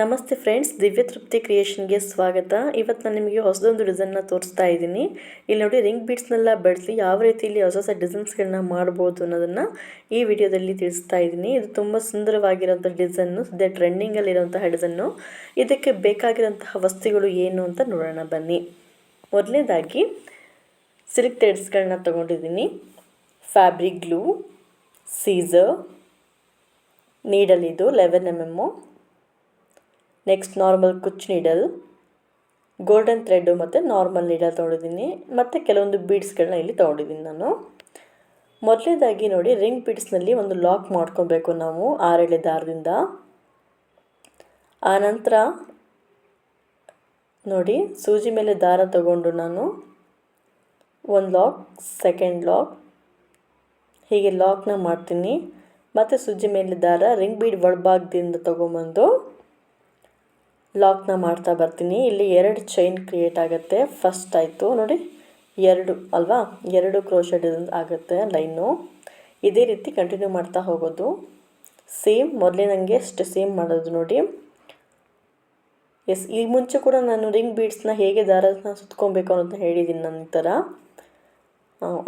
ನಮಸ್ತೆ ಫ್ರೆಂಡ್ಸ್, ದಿವ್ಯ ತೃಪ್ತಿ ಕ್ರಿಯೇಷನ್ಗೆ ಸ್ವಾಗತ. ಇವತ್ತು ನಾನು ನಿಮಗೆ ಹೊಸದೊಂದು ಡಿಸೈನ್ನ ತೋರಿಸ್ತಾ ಇದ್ದೀನಿ. ಇಲ್ಲಿ ನೋಡಿ, ರಿಂಗ್ ಬೀಡ್ಸ್ನೆಲ್ಲ ಬಳಸಿ ಯಾವ ರೀತಿಯಲ್ಲಿ ಹೊಸ ಹೊಸ ಡಿಸೈನ್ಸ್ಗಳನ್ನ ಮಾಡ್ಬೋದು ಅನ್ನೋದನ್ನು ಈ ವಿಡಿಯೋದಲ್ಲಿ ತಿಳಿಸ್ತಾ ಇದ್ದೀನಿ. ಇದು ತುಂಬ ಸುಂದರವಾಗಿರೋಂಥ ಡಿಸೈನು ಸದ್ಯ ಟ್ರೆಂಡಿಂಗಲ್ಲಿರೋಂತಹ ಡಿಸೈನು. ಇದಕ್ಕೆ ಬೇಕಾಗಿರೋಂತಹ ವಸ್ತುಗಳು ಏನು ಅಂತ ನೋಡೋಣ, ಬನ್ನಿ. ಮೊದಲನೇದಾಗಿ ಸಿಲ್ಕ್ ಥ್ರೆಡ್ಸ್ಗಳನ್ನ ತೊಗೊಂಡಿದ್ದೀನಿ. ಫ್ಯಾಬ್ರಿಕ್ ಗ್ಲೂ, ಸೀಸರ್ ನೀಡಲ್ ಇದು eleven M M. Next normal ಕುಚ್ ನೀಡಲ್ ಗೋಲ್ಡನ್ ಥ್ರೆಡ್ಡು ಮತ್ತು ನಾರ್ಮಲ್ ನೀಡಲ್ ತೊಗೊಂಡಿದ್ದೀನಿ. ಮತ್ತು ಕೆಲವೊಂದು ಬೀಡ್ಸ್ಗಳನ್ನ ಇಲ್ಲಿ ತೊಗೊಂಡಿದ್ದೀನಿ ನಾನು. ಮೊದಲನೇದಾಗಿ ನೋಡಿ ರಿಂಗ್ ಬೀಡ್ಸ್ನಲ್ಲಿ ಒಂದು ಲಾಕ್ ಮಾಡ್ಕೊಬೇಕು ನಾವು ಆರೆಳೆ ದಾರದಿಂದ. ಆನಂತರ ನೋಡಿ, ಸೂಜಿ ಮೇಲೆ ದಾರ ತಗೊಂಡು ನಾನು ಒಂದು ಲಾಕ್ ಸೆಕೆಂಡ್ ಲಾಕ್ ಹೀಗೆ ಲಾಕ್ನ ಮಾಡ್ತೀನಿ. ಮತ್ತು ಸೂಜಿ ಮೇಲೆ ದಾರ ರಿಂಗ್ ಬೀಡ್ ಒಳಭಾಗದಿಂದ ತೊಗೊಂಬಂದು ಲಾಕ್ನ ಮಾಡ್ತಾ ಬರ್ತೀನಿ. ಇಲ್ಲಿ ಎರಡು ಚೈನ್ ಕ್ರಿಯೇಟ್ ಆಗುತ್ತೆ. ಫಸ್ಟ್ ಆಯಿತು. ನೋಡಿ, ಎರಡು ಅಲ್ವಾ? ಎರಡು ಕ್ರೋಶೆಡ್ ಆಗುತ್ತೆ ಲೈನು ಇದೇ ರೀತಿ ಕಂಟಿನ್ಯೂ ಮಾಡ್ತಾ ಹೋಗೋದು. ಸೇಮ್ ಮೊದಲೇ ನನಗೆ ಅಷ್ಟು ಸೇಮ್ ಮಾಡೋದು ನೋಡಿ. ಎಸ್ ಈ ಮುಂಚೆ ಕೂಡ ನಾನು ರಿಂಗ್ ಬೀಡ್ಸ್ನ ಹೇಗೆ ದಾರನ ಸುತ್ಕೊಬೇಕು ಅನ್ನೋದನ್ನ ಹೇಳಿದ್ದೀನಿ ನನ್ನ ಥರ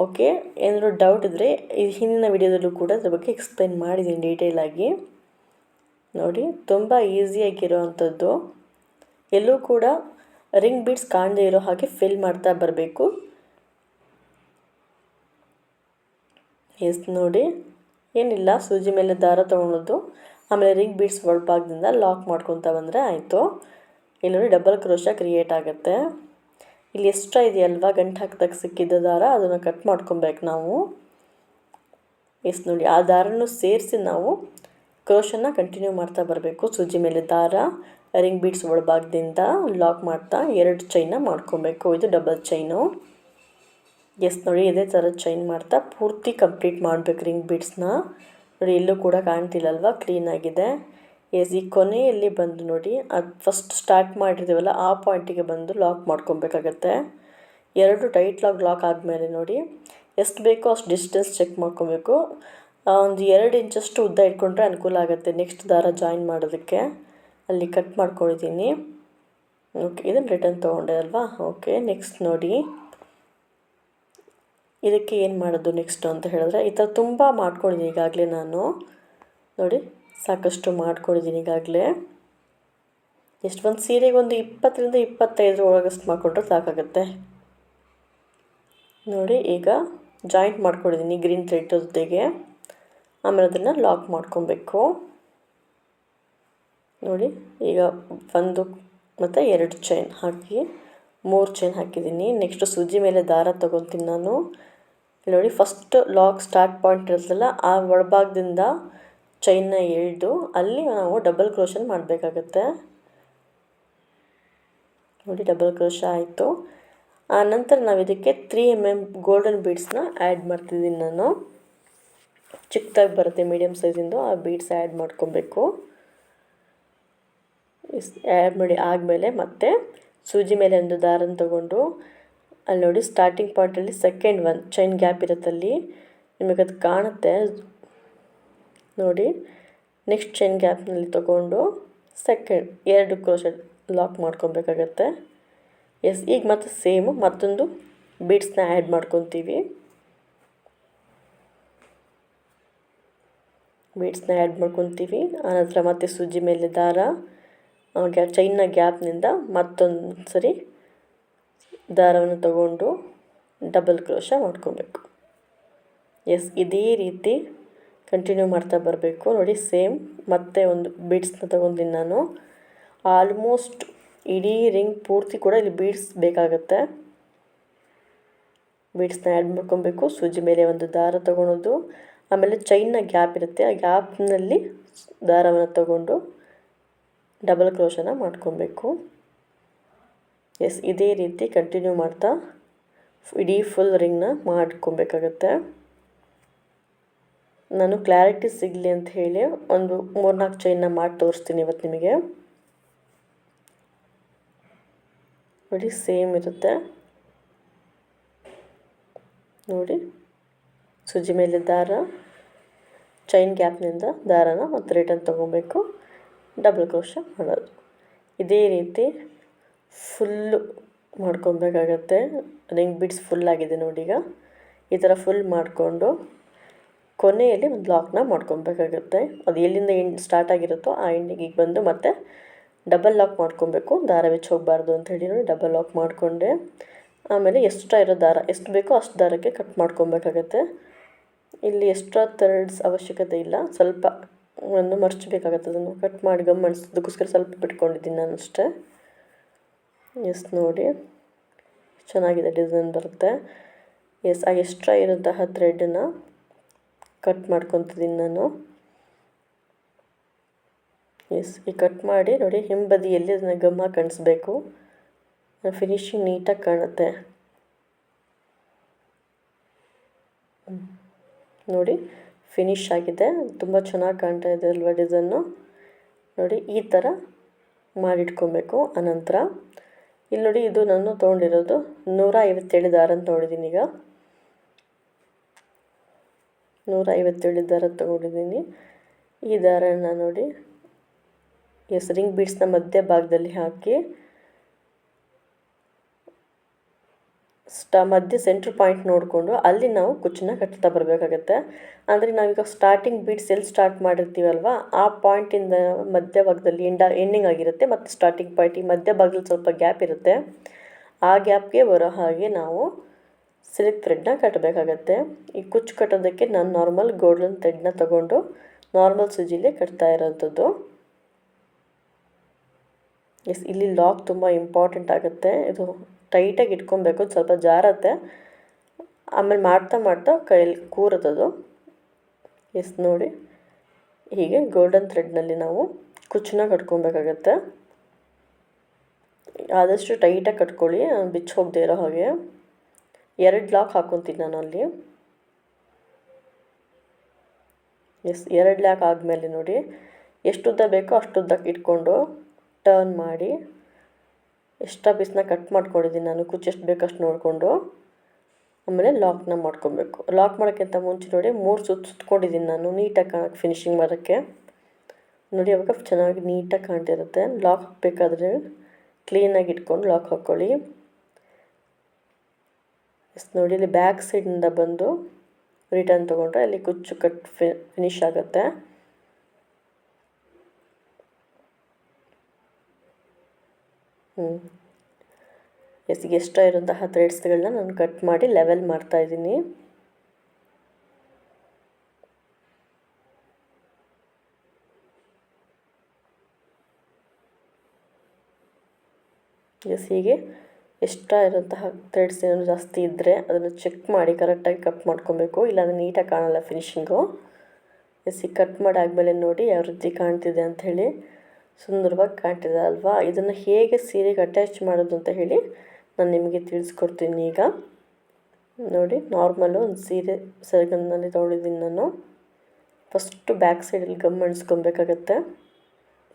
ಓಕೆ ಏನಾದರೂ ಡೌಟ್ ಇದ್ದರೆ ಈ ಹಿಂದಿನ ವಿಡಿಯೋದಲ್ಲೂ ಕೂಡ ಅದ್ರ ಬಗ್ಗೆ ಎಕ್ಸ್ಪ್ಲೈನ್ ಮಾಡಿದ್ದೀನಿ ಡೀಟೇಲಾಗಿ ನೋಡಿ, ತುಂಬ ಈಸಿಯಾಗಿರೋವಂಥದ್ದು ಎಲ್ಲೂ ಕೂಡ ರಿಂಗ್ ಬೀಡ್ಸ್ ಕಾಣದೇ ಇರೋ ಹಾಗೆ ಫಿಲ್ ಮಾಡ್ತಾ ಬರಬೇಕು. ಎಸ್ ನೋಡಿ, ಏನಿಲ್ಲ, ಸೂಜಿ ಮೇಲೆ ದಾರ ತೊಗೊಳೋದು ಆಮೇಲೆ ರಿಂಗ್ ಬೀಡ್ಸ್ ಒಳಭಾಗದಿಂದ ಲಾಕ್ ಮಾಡ್ಕೊತ ಬಂದರೆ ಆಯಿತು. ಇಲ್ಲಿ ಡಬಲ್ ಕ್ರೋಶ ಕ್ರಿಯೇಟ್ ಆಗುತ್ತೆ. ಇಲ್ಲಿ ಎಕ್ಸ್ಟ್ರಾ ಇದೆಯಲ್ವಾ, ಗಂಟು ಹಾಕಿದಾಗ ಸಿಕ್ಕಿದ್ದ ದಾರ, ಅದನ್ನು ಕಟ್ ಮಾಡ್ಕೊಬೇಕು ನಾವು. ಎಸ್ ನೋಡಿ, ಆ ದಾರನೂ ಸೇರಿಸಿ ನಾವು ಕ್ರೋಶನ್ನು ಕಂಟಿನ್ಯೂ ಮಾಡ್ತಾ ಬರಬೇಕು. ಸೂಜಿ ಮೇಲೆ ದಾರ ರಿಂಗ್ ಬೀಡ್ಸ್ ಒಳಭಾಗದಿಂದ ಲಾಕ್ ಮಾಡ್ತಾ ಎರಡು ಚೈನ ಮಾಡ್ಕೊಬೇಕು. ಇದು ಡಬಲ್ ಚೈನು ಎಸ್ ನೋಡಿ, ಇದೇ ಥರ ಚೈನ್ ಮಾಡ್ತಾ ಪೂರ್ತಿ ಕಂಪ್ಲೀಟ್ ಮಾಡಬೇಕು ರಿಂಗ್ ಬೀಡ್ಸ್ನ ನೋಡಿ ಎಲ್ಲೂ ಕೂಡ ಕಾಣ್ತಿಲ್ಲಲ್ವ? ಕ್ಲೀನಾಗಿದೆ ಎಸ್ ಈ ಕೊನೆಯಲ್ಲಿ ಬಂದು ನೋಡಿ, ಅದು ಫಸ್ಟ್ ಸ್ಟಾರ್ಟ್ ಮಾಡಿರ್ತೀವಲ್ಲ, ಆ ಪಾಯಿಂಟಿಗೆ ಬಂದು ಲಾಕ್ ಮಾಡ್ಕೊಬೇಕಾಗತ್ತೆ. ಎರಡು ಟೈಟ್ ಲಾಕ್ ಲಾಕ್ ಆದಮೇಲೆ ನೋಡಿ, ಎಷ್ಟು ಬೇಕೋ ಅಷ್ಟು ಡಿಸ್ಟೆನ್ಸ್ ಚೆಕ್ ಮಾಡ್ಕೊಬೇಕು. ಒಂದು ಎರಡು ಇಂಚಷ್ಟು ಉದ್ದ ಇಟ್ಕೊಂಡ್ರೆ ಅನುಕೂಲ ಆಗುತ್ತೆ. ನೆಕ್ಸ್ಟ್ ದಾರ ಜಾಯಿನ್ ಮಾಡೋದಕ್ಕೆ. ಅಲ್ಲಿ ಕಟ್ ಮಾಡ್ಕೊಂಡಿದ್ದೀನಿ. ಓಕೆ ಇದನ್ನು ರಿಟರ್ನ್ ತೊಗೊಂಡೆ ಅಲ್ವಾ? ಓಕೆ ನೆಕ್ಸ್ಟ್ ನೋಡಿ. ಇದಕ್ಕೆ ಏನು ಮಾಡೋದು ನೆಕ್ಸ್ಟ್ ಅಂತ ಹೇಳಿದ್ರೆ, ಈ ಥರ ತುಂಬ ಮಾಡ್ಕೊಂಡಿದ್ದೀನಿ ಈಗಾಗಲೇ ನಾನು. ನೋಡಿ, ಸಾಕಷ್ಟು ಮಾಡ್ಕೊಂಡಿದ್ದೀನಿ ಈಗಾಗಲೇ. ಎಷ್ಟು ಒಂದು ಸೀರೆಗೆ ಒಂದು ಇಪ್ಪತ್ತರಿಂದ ಇಪ್ಪತ್ತೈದರ ಒಳಗಷ್ಟು ಮಾಡಿಕೊಂಡ್ರೆ ಸಾಕಾಗುತ್ತೆ. ನೋಡಿ, ಈಗ ಜಾಯಿಂಟ್ ಮಾಡ್ಕೊಂಡಿದ್ದೀನಿ ಗ್ರೀನ್ ಥ್ರೆಡ್ ಜೊತೆಗೆ. ಆಮೇಲೆ ಅದನ್ನು ಲಾಕ್ ಮಾಡ್ಕೊಬೇಕು. ನೋಡಿ, ಈಗ ಒಂದು ಮತ್ತು ಎರಡು ಚೈನ್ ಹಾಕಿ, ಮೂರು ಚೈನ್ ಹಾಕಿದ್ದೀನಿ. ನೆಕ್ಸ್ಟು ಸೂಜಿ ಮೇಲೆ ದಾರ ತೊಗೊತೀನಿ ನಾನು. ನೋಡಿ ಫಸ್ಟ್ ಲಾಕ್ ಸ್ಟಾರ್ಟ್ ಪಾಯಿಂಟ್ ಇರುತ್ತಲ್ಲ, ಆ ಒಳಭಾಗದಿಂದ ಚೈನ್ನ ಎಳೆದು, ಅಲ್ಲಿ ನಾವು ಡಬಲ್ ಕ್ರೋಶನ್ ಮಾಡಬೇಕಾಗತ್ತೆ. ನೋಡಿ ಡಬಲ್ ಕ್ರೋಶ ಆಯಿತು. ಆ ನಂತರ ನಾವು ಇದಕ್ಕೆ ತ್ರೀ ಎಂ ಎಂ ಗೋಲ್ಡನ್ ಬೀಡ್ಸ್ನ ಆ್ಯಡ್ ಮಾಡ್ತಿದ್ದೀನಿ ನಾನು. ಚಿಕ್ಕದಾಗಿ ಬರುತ್ತೆ ಮೀಡಿಯಮ್ ಸೈಜಿಂದು ಆ ಬೀಡ್ಸ್ ಆ್ಯಡ್ ಮಾಡ್ಕೊಬೇಕು. ಆ್ಯಡ್ ಮಾಡಿ ಆದಮೇಲೆ ಮತ್ತೆ ಸೂಜಿ ಮೇಲೆ ಒಂದು ದಾರನ ತಗೊಂಡು, ಅಲ್ಲಿ ನೋಡಿ ಸ್ಟಾರ್ಟಿಂಗ್ ಪಾಯಿಂಟಲ್ಲಿ ಸೆಕೆಂಡ್ ಒನ್ ಚೈನ್ ಗ್ಯಾಪ್ ಇರುತ್ತಲ್ಲಿ ನಿಮಗೆ ಅದು ಕಾಣುತ್ತೆ. ನೋಡಿ ನೆಕ್ಸ್ಟ್ ಚೈನ್ ಗ್ಯಾಪ್ನಲ್ಲಿ ತೊಗೊಂಡು ಸೆಕೆಂಡ್ ಎರಡು ಕ್ರೋಶೆಟ್ ಲಾಕ್ ಮಾಡ್ಕೊಬೇಕಾಗತ್ತೆ. ಎಸ್, ಈಗ ಮತ್ತೆ ಸೇಮು ಮತ್ತೊಂದು ಬೀಡ್ಸ್ನ ಆ್ಯಡ್ ಮಾಡ್ಕೊತೀವಿ. ಬೀಡ್ಸ್ನ ಆ್ಯಡ್ ಮಾಡ್ಕೊತೀವಿ. ಆನಂತರ ಮತ್ತೆ ಸೂಜಿ ಮೇಲೆ ದಾರ ಗ್ಯಾ ಚೈನ್ನ ಗ್ಯಾಪ್ನಿಂದ ಮತ್ತೊಂದು ಸರಿ ದಾರವನ್ನು ತಗೊಂಡು ಡಬಲ್ ಕ್ರೋಶ ಮಾಡ್ಕೊಬೇಕು. ಎಸ್ ಇದೇ ರೀತಿ ಕಂಟಿನ್ಯೂ ಮಾಡ್ತಾ ಬರಬೇಕು. ನೋಡಿ ಸೇಮ್ ಮತ್ತೆ ಒಂದು ಬೀಡ್ಸ್ನ ತೊಗೊಂಡಿನಿ ನಾನು. ಆಲ್ಮೋಸ್ಟ್ ಇಡೀ ರಿಂಗ್ ಪೂರ್ತಿ ಕೂಡ ಇಲ್ಲಿ ಬೀಡ್ಸ್ ಬೇಕಾಗುತ್ತೆ. ಬೀಡ್ಸ್ನ ಆ್ಯಡ್ ಮಾಡ್ಕೊಬೇಕು. ಸೂಜಿ ಮೇಲೆ ಒಂದು ದಾರ ತೊಗೊಳೋದು. ಆಮೇಲೆ ಚೈನ್ನ ಗ್ಯಾಪ್ ಇರುತ್ತೆ. ಆ ಗ್ಯಾಪ್ನಲ್ಲಿ ದಾರವನ್ನು ತಗೊಂಡು ಡಬಲ್ ಕ್ರೋಶನ ಮಾಡ್ಕೊಬೇಕು. ಎಸ್ ಇದೇ ರೀತಿ ಕಂಟಿನ್ಯೂ ಮಾಡ್ತಾ ಇಡೀ ಫುಲ್ ರಿಂಗ್ನ ಮಾಡ್ಕೊಬೇಕಾಗತ್ತೆ. ನಾನು ಕ್ಲಾರಿಟಿ ಸಿಗಲಿ ಅಂತ ಹೇಳಿ ಒಂದು ಮೂರ್ನಾಲ್ಕು ಚೈನ್ನ ಮಾಡಿ ತೋರಿಸ್ತೀನಿ ಇವತ್ತು ನಿಮಗೆ. ನೋಡಿ ಸೇಮ್ ಇರುತ್ತೆ. ನೋಡಿ. ಸುಜಿ ಮೇಲೆ ದಾರ ಚೈನ್ ಗ್ಯಾಪ್ನಿಂದ ದಾರನ ಮತ್ತು ರಿಟರ್ನ್ ತೊಗೋಬೇಕು. ಡಬಲ್ ಕ್ರೋಶ ಮಾಡೋದು. ಇದೇ ರೀತಿ ಫುಲ್ಲು ಮಾಡ್ಕೊಬೇಕಾಗತ್ತೆ. ರಿಂಗ್ ಬಿಡ್ಸ್ ಫುಲ್ ಆಗಿದೆ ನೋಡಿ ಈಗ. ಈ ಥರ ಫುಲ್ ಮಾಡಿಕೊಂಡು ಕೊನೆಯಲ್ಲಿ ಒಂದು ಲಾಕ್ನ ಮಾಡ್ಕೊಬೇಕಾಗತ್ತೆ. ಅದು ಎಲ್ಲಿಂದ ಎಂಡ್ ಸ್ಟಾರ್ಟ್ ಆಗಿರುತ್ತೋ ಆ ಎಂಡಿಗೆ ಬಂದು ಮತ್ತೆ ಡಬಲ್ ಲಾಕ್ ಮಾಡ್ಕೊಬೇಕು. ದಾರ ಬಿಚ್ಚಿ ಹೋಗಬಾರ್ದು ಅಂತ ಹೇಳಿ ನೋಡಿ ಡಬಲ್ ಲಾಕ್ ಮಾಡಿಕೊಂಡೆ. ಆಮೇಲೆ ಎಷ್ಟು ಇರೋ ದಾರ, ಎಷ್ಟು ಬೇಕೋ ಅಷ್ಟು ದಾರಕ್ಕೆ ಕಟ್ ಮಾಡ್ಕೊಬೇಕಾಗತ್ತೆ. ಇಲ್ಲಿ ಎಕ್ಸ್ಟ್ರಾ ಥರ್ಡ್ಸ್ ಅವಶ್ಯಕತೆ ಇಲ್ಲ. ಸ್ವಲ್ಪ ಒಂದು ಮರ್ಚಬೇಕಾಗತ್ತೆ. ಅದನ್ನು ಕಟ್ ಮಾಡಿ ಗಮ್ ಅನಿಸೋದಕ್ಕೋಸ್ಕರ ಸ್ವಲ್ಪ ಬಿಟ್ಕೊಂಡಿದ್ದೀನಿ ನಾನು ಅಷ್ಟೇ. ಎಸ್ ನೋಡಿ. ಚೆನ್ನಾಗಿದೆ ಡಿಸೈನ್ ಬರುತ್ತೆ. ಎಸ್ ಆ ಎಕ್ಸ್ಟ್ರಾ ಇರೋಂತಹ ಥ್ರೆಡನ್ನು ಕಟ್ ಮಾಡ್ಕೊತಿದ್ದೀನಿ ನಾನು. ಎಸ್ ಈ ಕಟ್ ಮಾಡಿ ನೋಡಿ ಹಿಂಬದಿಯಲ್ಲಿ ಅದನ್ನು ಗಮ್ಮ ಕಾಣಿಸ್ಬೇಕು. ಫಿನಿಶಿಂಗ್ ನೀಟಾಗಿ ಕಾಣುತ್ತೆ. ನೋಡಿ ಫಿನಿಶ್ ಆಗಿದೆ. ತುಂಬ ಚೆನ್ನಾಗಿ ಕಾಣ್ತಾ ಇದೆ ಅಲ್ವಾ ಡಿಸೈನು ನೋಡಿ, ಈ ಥರ ಮಾಡಿಟ್ಕೊಬೇಕು. ಅನಂತರ, ಇಲ್ಲಿ ನೋಡಿ ಇದು ನಾನು ತೊಗೊಂಡಿರೋದು ನೂರ ಐವತ್ತೇಳು ದಾರ ಅಂತ ಈಗ. ನೂರ ಐವತ್ತೇಳು ದಾರ ತೊಗೊಂಡಿದ್ದೀನಿ. ಈ ದಾರನ ನೋಡಿ ಎಸ್ ರಿಂಗ್ ಬೀಡ್ಸ್ನ ಮಧ್ಯ ಭಾಗದಲ್ಲಿ ಹಾಕಿ ಸ್ಟಾ ಮಧ್ಯ ಸೆಂಟ್ರ್ ಪಾಯಿಂಟ್ ನೋಡಿಕೊಂಡು ಅಲ್ಲಿ ನಾವು ಕುಚ್ಚನ್ನ ಕಟ್ತಾ ಬರಬೇಕಾಗತ್ತೆ. ಅಂದರೆ ನಾವೀಗ ಸ್ಟಾರ್ಟಿಂಗ್ ಬೀಡ್ಸ್ ಎಲ್ಲಿ ಸ್ಟಾರ್ಟ್ ಮಾಡಿರ್ತೀವಲ್ವ, ಆ ಪಾಯಿಂಟಿಂದ ಮಧ್ಯ ಭಾಗದಲ್ಲಿ ಎಂಡ ಎಂಡಿಂಗ್ ಆಗಿರುತ್ತೆ, ಮತ್ತು ಸ್ಟಾರ್ಟಿಂಗ್ ಪಾಯಿಂಟ್ ಈ ಮಧ್ಯ ಭಾಗದಲ್ಲಿ ಸ್ವಲ್ಪ ಗ್ಯಾಪ್ ಇರುತ್ತೆ. ಆ ಗ್ಯಾಪ್ಗೆ ಬರೋ ಹಾಗೆ ನಾವು ಸಿಲ್ಕ್ ಥ್ರೆಡ್ನ ಕಟ್ಟಬೇಕಾಗತ್ತೆ ಈ ಕುಚ್ಚು ಕಟ್ಟೋದಕ್ಕೆ ನಾನು ನಾರ್ಮಲ್ ಗೋಲ್ಡನ್ ಥ್ರೆಡ್ನ ತಗೊಂಡು ನಾರ್ಮಲ್ ಸೂಜಿಲೇ ಕಟ್ತಾ ಇರೋಂಥದ್ದು. ಎಸ್, ಇಲ್ಲಿ ಲಾಕ್ ತುಂಬ ಇಂಪಾರ್ಟೆಂಟ್ ಆಗುತ್ತೆ. ಇದು ಟೈಟಾಗಿ ಇಟ್ಕೊಬೇಕು, ಸ್ವಲ್ಪ ಜಾರತ್ತೆ. ಆಮೇಲೆ ಮಾಡ್ತಾ ಮಾಡ್ತಾ ಕೈಯಲ್ಲಿ ಕೂರುತ್ತದು ಎಸ್, ನೋಡಿ. ಹೀಗೆ ಗೋಲ್ಡನ್ ಥ್ರೆಡ್ನಲ್ಲಿ ನಾವು ಕುಚ್ಚನ್ನ ಕಟ್ಕೊಬೇಕಾಗತ್ತೆ. ಆದಷ್ಟು ಟೈಟಾಗಿ ಕಟ್ಕೊಳ್ಳಿ, ಬಿಚ್ಚಿ ಹೋಗದೆ ಇರೋ ಹಾಗೆ. ಎರಡು ಲಾಕ್ ಹಾಕ್ಕೊತೀನಿ ನಾನು ಅಲ್ಲಿ. ಎಸ್, ಎರಡು ಲಾಕ್ ಆದಮೇಲೆ ನೋಡಿ ಎಷ್ಟು ಉದ್ದ ಬೇಕೋ ಅಷ್ಟು ಉದ್ದಕ್ಕೆ ಇಟ್ಕೊಂಡು ಟರ್ನ್ ಮಾಡಿ ಎಕ್ಸ್ಟ್ರಾ ಪೀಸ್ನ ಕಟ್ ಮಾಡ್ಕೊಂಡಿದ್ದೀನಿ ನಾನು. ಕುಚ್ಚು ಎಷ್ಟು ಬೇಕಷ್ಟು ನೋಡಿಕೊಂಡು ಆಮೇಲೆ ಲಾಕ್ನ ಮಾಡ್ಕೊಬೇಕು. ಲಾಕ್ ಮಾಡೋಕ್ಕಿಂತ ಮುಂಚೆ ನೋಡಿ ಮೂರು ಸುತ್ತು ಸುತ್ಕೊಂಡಿದ್ದೀನಿ ನಾನು ನೀಟಾಗಿ ಕಾಣೋಕ್ಕೆ ಫಿನಿಶಿಂಗ್ ಮಾಡೋಕ್ಕೆ. ನೋಡಿ ಅವಾಗ ಚೆನ್ನಾಗಿ ನೀಟಾಗಿ ಕಾಣ್ತಿರುತ್ತೆ. ಲಾಕ್ ಹಾಕಬೇಕಾದ್ರೆ ಕ್ಲೀನಾಗಿ ಇಟ್ಕೊಂಡು ಲಾಕ್ ಹಾಕ್ಕೊಳ್ಳಿ ಎಸ್ ನೋಡಿ ಇಲ್ಲಿ ಬ್ಯಾಕ್ ಸೈಡಿಂದ ಬಂದು ರಿಟರ್ನ್ ತೊಗೊಂಡ್ರೆ ಅಲ್ಲಿ ಕುಚ್ಚು ಕಟ್ ಫಿನಿಶ್ ಆಗುತ್ತೆ. ಎಸ್ ಎಷ್ಟ ಇರುವಂತಹ ಥ್ರೆಡ್ಸ್ಗಳನ್ನ ನಾನು ಕಟ್ ಮಾಡಿ ಲೆವೆಲ್ ಮಾಡ್ತಾ ಇದ್ದೀನಿ. ಎಸ್ ಹೀಗೆ ಎಷ್ಟ ಇರುವಂತಹ ಥ್ರೆಡ್ಸ್ ಏನಾದ್ರು ಜಾಸ್ತಿ ಇದ್ದರೆ ಅದನ್ನು ಚೆಕ್ ಮಾಡಿ ಕರೆಕ್ಟಾಗಿ ಕಟ್ ಮಾಡ್ಕೊಬೇಕು. ಇಲ್ಲಾಂದರೆ ನೀಟಾಗಿ ಕಾಣಲ್ಲ ಫಿನಿಶಿಂಗು ಎಸ್ ಈಗ ಕಟ್ ಆದಮೇಲೆ ನೋಡಿ ಯಾವ ರೀತಿ ಕಾಣ್ತಿದೆ ಅಂಥೇಳಿ ಸುಂದರವಾಗಿ ಕಾಣ್ತಿದೆ ಅಲ್ವಾ? ಇದನ್ನು ಹೇಗೆ ಸೀರೆಗೆ ಅಟ್ಯಾಚ್ ಮಾಡೋದು ಅಂತ ಹೇಳಿ ನಾನು ನಿಮಗೆ ತಿಳಿಸ್ಕೊಡ್ತೀನಿ ಈಗ. ನೋಡಿ ನಾರ್ಮಲು ಒಂದು ಸೀರೆ ಸೆರಗನ್ನಲ್ಲಿ ತೊಗೊಂಡಿದ್ದೀನಿ ನಾನು. ಫಸ್ಟು ಬ್ಯಾಕ್ ಸೈಡಲ್ಲಿ ಗಮ್ ಅಣಿಸ್ಕೊಬೇಕಾಗತ್ತೆ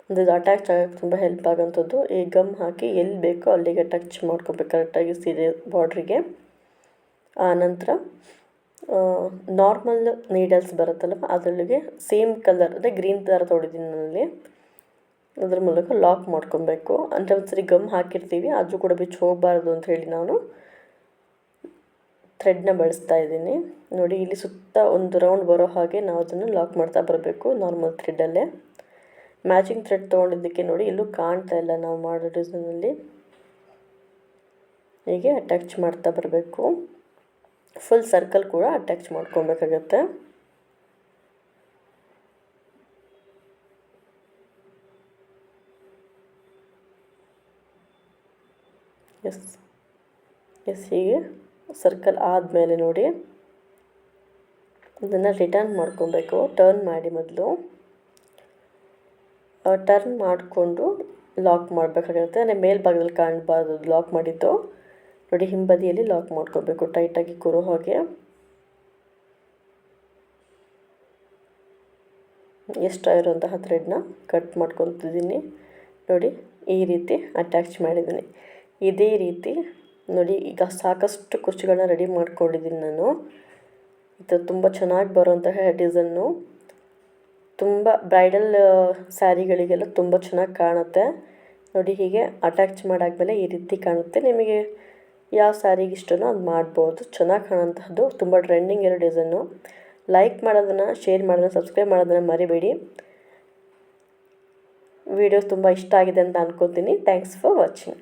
ಅಂದರೆ ಇದು ಅಟ್ಯಾಚ್ ಆಗೋಕ್ಕೆ ತುಂಬ ಹೆಲ್ಪ್ ಆಗೋಂಥದ್ದು. ಈ ಗಮ್ ಹಾಕಿ ಎಲ್ಲಿ ಬೇಕೋ ಅಲ್ಲಿಗೆ ಟಚ್ ಮಾಡ್ಕೋಬೇಕು ಕರೆಕ್ಟಾಗಿ ಸೀರೆ ಬಾರ್ಡ್ರಿಗೆ ಆನಂತರ ನಾರ್ಮಲ್ ನೀಡಲ್ಸ್ ಬರುತ್ತಲ್ಲ ಅದರೊಳಗೆ ಸೇಮ್ ಕಲರ್ ಅಂದರೆ ಗ್ರೀನ್ ಥರ ತೊಗೊಂಡಿದ್ದೀನಿ ನಾನಲ್ಲಿ. ಅದ್ರ ಮೂಲಕ ಲಾಕ್ ಮಾಡ್ಕೊಬೇಕು. ಅಂದರೆ ಒಂದು ಸರಿ ಗಮ್ ಹಾಕಿರ್ತೀವಿ ಅದು ಕೂಡ ಬಿಚ್ಚಿ ಹೋಗಬಾರ್ದು ಅಂತ ಹೇಳಿ ನಾನು ಥ್ರೆಡ್ನ ಬಳಸ್ತಾ ಇದ್ದೀನಿ. ನೋಡಿ, ಇಲ್ಲಿ ಸುತ್ತ ಒಂದು ರೌಂಡ್ ಬರೋ ಹಾಗೆ ನಾವು ಅದನ್ನು ಲಾಕ್ ಮಾಡ್ತಾ ಬರಬೇಕು ನಾರ್ಮಲ್ ಥ್ರೆಡ್ಡಲ್ಲೇ ಮ್ಯಾಚಿಂಗ್ ಥ್ರೆಡ್ ತೊಗೊಂಡಿದ್ದಕ್ಕೆ ನೋಡಿ, ಎಲ್ಲೂ ಕಾಣ್ತಾ ಇಲ್ಲ ನಾವು ಮಾಡೋ ಡಿಸೈನಲ್ಲಿ ಹೀಗೆ ಅಟ್ಯಾಚ್ ಮಾಡ್ತಾ ಬರಬೇಕು. ಫುಲ್ ಸರ್ಕಲ್ ಕೂಡ ಅಟ್ಯಾಚ್ ಮಾಡ್ಕೊಬೇಕಾಗತ್ತೆ. ಎಸ್ ಎಸ್ ಹೀಗೆ ಸರ್ಕಲ್ ಆದಮೇಲೆ ನೋಡಿ. ಅದನ್ನು ರಿಟರ್ನ್ ಮಾಡ್ಕೊಬೇಕು. ಟರ್ನ್ ಮಾಡಿ ಮೊದಲು. ಟರ್ನ್ ಮಾಡಿಕೊಂಡು ಲಾಕ್ ಮಾಡಬೇಕಾಗಿರುತ್ತೆ. ಅಂದರೆ ಮೇಲ್ಭಾಗದಲ್ಲಿ ಕಾಣಬಾರ್ದು ಲಾಕ್ ಮಾಡಿದ್ದು. ನೋಡಿ, ಹಿಂಬದಿಯಲ್ಲಿ ಲಾಕ್ ಮಾಡ್ಕೋಬೇಕು. ಟೈಟಾಗಿ ಕೂರೋ ಹಾಗೆ. ಎಷ್ಟಾಗಿರುವಂತಹ ಥ್ರೆಡ್ನ ಕಟ್ ಮಾಡ್ಕೊತಿದ್ದೀನಿ. ನೋಡಿ, ಈ ರೀತಿ ಅಟ್ಯಾಚ್ ಮಾಡಿದ್ದೀನಿ. ಇದೇ ರೀತಿ ನೋಡಿ, ಈಗ ಸಾಕಷ್ಟು ಕುಚ್ಚುಗಳನ್ನ ರೆಡಿ ಮಾಡ್ಕೊಂಡಿದ್ದೀನಿ ನಾನು. ಇದು ತುಂಬ ಚೆನ್ನಾಗಿ ಬರುವಂತಹ ಡಿಸೈನು ತುಂಬ ಬ್ರೈಡಲ್ ಸ್ಯಾರಿಗಳಿಗೆಲ್ಲ ತುಂಬ ಚೆನ್ನಾಗಿ ಕಾಣುತ್ತೆ. ನೋಡಿ, ಹೀಗೆ ಅಟ್ಯಾಚ್ ಮಾಡಾದ್ಮೇಲೆ ಈ ರೀತಿ ಕಾಣುತ್ತೆ. ನಿಮಗೆ ಯಾವ ಸ್ಯಾರಿಗೆ ಇಷ್ಟನೋ ಅದು ಮಾಡ್ಬೋದು. ಚೆನ್ನಾಗಿ ಕಾಣೋಂತಹದ್ದು ತುಂಬ ಟ್ರೆಂಡಿಂಗ್ ಇರೋ ಡಿಸೈನು ಲೈಕ್ ಮಾಡೋದನ್ನು ಶೇರ್ ಮಾಡೋದನ್ನು ಸಬ್ಸ್ಕ್ರೈಬ್ ಮಾಡೋದನ್ನು ಮರಿಬೇಡಿ. ವಿಡಿಯೋ ತುಂಬ ಇಷ್ಟ ಆಗಿದೆ ಅಂತ ಅನ್ಕೋತೀನಿ. Thanks for watching